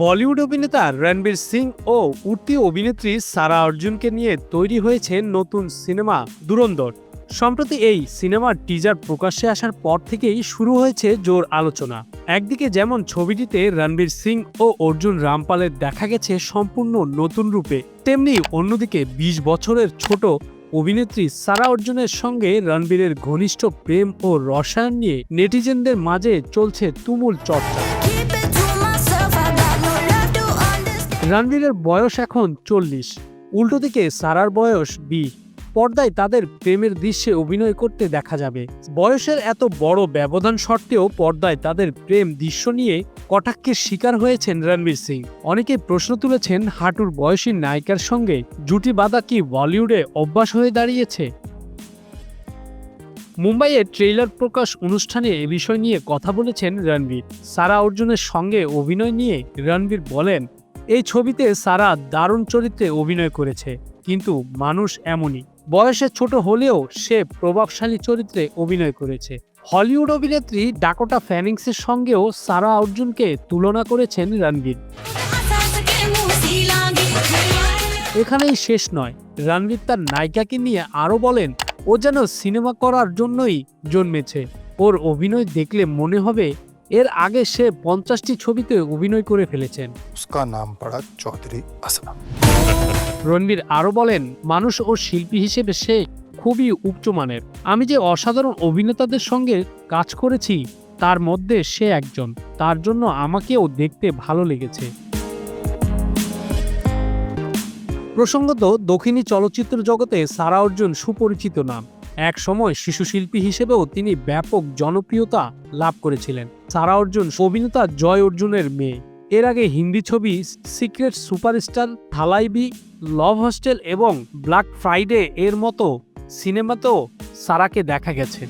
বলিউড অভিনেতা রণবীর সিং ও উঠতি অভিনেত্রী সারা অর্জুনকে নিয়ে তৈরি হয়েছে নতুন সিনেমা দুরন্দর। সম্প্রতি এই সিনেমার টিজার প্রকাশ্যে আসার পর থেকেই শুরু হয়েছে জোর আলোচনা। একদিকে যেমন ছবিটিতে রণবীর সিং ও অর্জুন রামপালের দেখা গেছে সম্পূর্ণ নতুন রূপে, তেমনি অন্যদিকে ২০ বছরের ছোট অভিনেত্রী সারা অর্জুনের সঙ্গে রণবীরের ঘনিষ্ঠ প্রেম ও রসায়ন নিয়ে নেটিজেনদের মাঝে চলছে তুমুল চর্চা। রণবীরের বয়স এখন চল্লিশ। উল্টো দিকে সারার বয়স বি পর্দায় তাদের প্রেমের দৃশ্যে অভিনয় করতে দেখা যাবে। বয়সের এত বড় ব্যবধান সত্ত্বেও পর্দায় তাদের প্রেম দৃশ্য নিয়ে কটাক্ষের শিকার হয়েছেন রণবীর সিং। অনেকে প্রশ্ন তুলেছেন, হাঁটুর বয়সী নায়িকার সঙ্গে জুটি বাঁধা কি বলিউডে অভ্যাস হয়ে দাঁড়িয়েছে? মুম্বাইয়ের ট্রেইলার প্রকাশ অনুষ্ঠানে এ বিষয় নিয়ে কথা বলেছেন রণবীর। সারা অর্জুনের সঙ্গে অভিনয় নিয়ে রণবীর বলেন এই ছবিতে সারা দারুণ চরিত্রে অভিনয় করেছে, কিন্তু মানুষ এমনই। বয়সে ছোট হলেও সে প্রভাবশালী চরিত্রে অভিনয় করেছে। হলিউড অভিনেত্রী ডাকোটা ফ্যানিংসের সঙ্গেও সারা অর্জুনকে তুলনা করেছেন রণবীর। এখানেই শেষ নয়, রণবীর তার নায়িকাকে নিয়ে আরও বলেন, ও যেন সিনেমা করার জন্যই জন্মেছে। ওর অভিনয় দেখলে মনে হবে এর আগে সে পঞ্চাশটি ছবিতে অভিনয় করে ফেলেছেন। উসকা নাম পড়া চৌধুরী আসলাম রণবীর আরও বলেন মানুষ ও শিল্পী হিসেবে সে খুবই উচ্চমানের আমি যে অসাধারণ অভিনেতাদের সঙ্গে কাজ করেছি তার মধ্যে সে একজন। তার জন্য আমাকেও দেখতে ভালো লেগেছে। প্রসঙ্গত দক্ষিণী চলচ্চিত্র জগতে সারা অর্জুন সুপরিচিত নাম। এক সময় শিশু শিল্পী হিসেবেও তিনি ব্যাপক জনপ্রিয়তা লাভ করেছিলেন। সারা অর্জুন অভিনেতা জয় অর্জুনের মেয়ে। এর আগে হিন্দি ছবি secret superstar Thalaivii love hostel এবং ব্ল্যাক ফ্রাইডে এর মতো সিনেমাতেও সারাকে দেখা গেছে।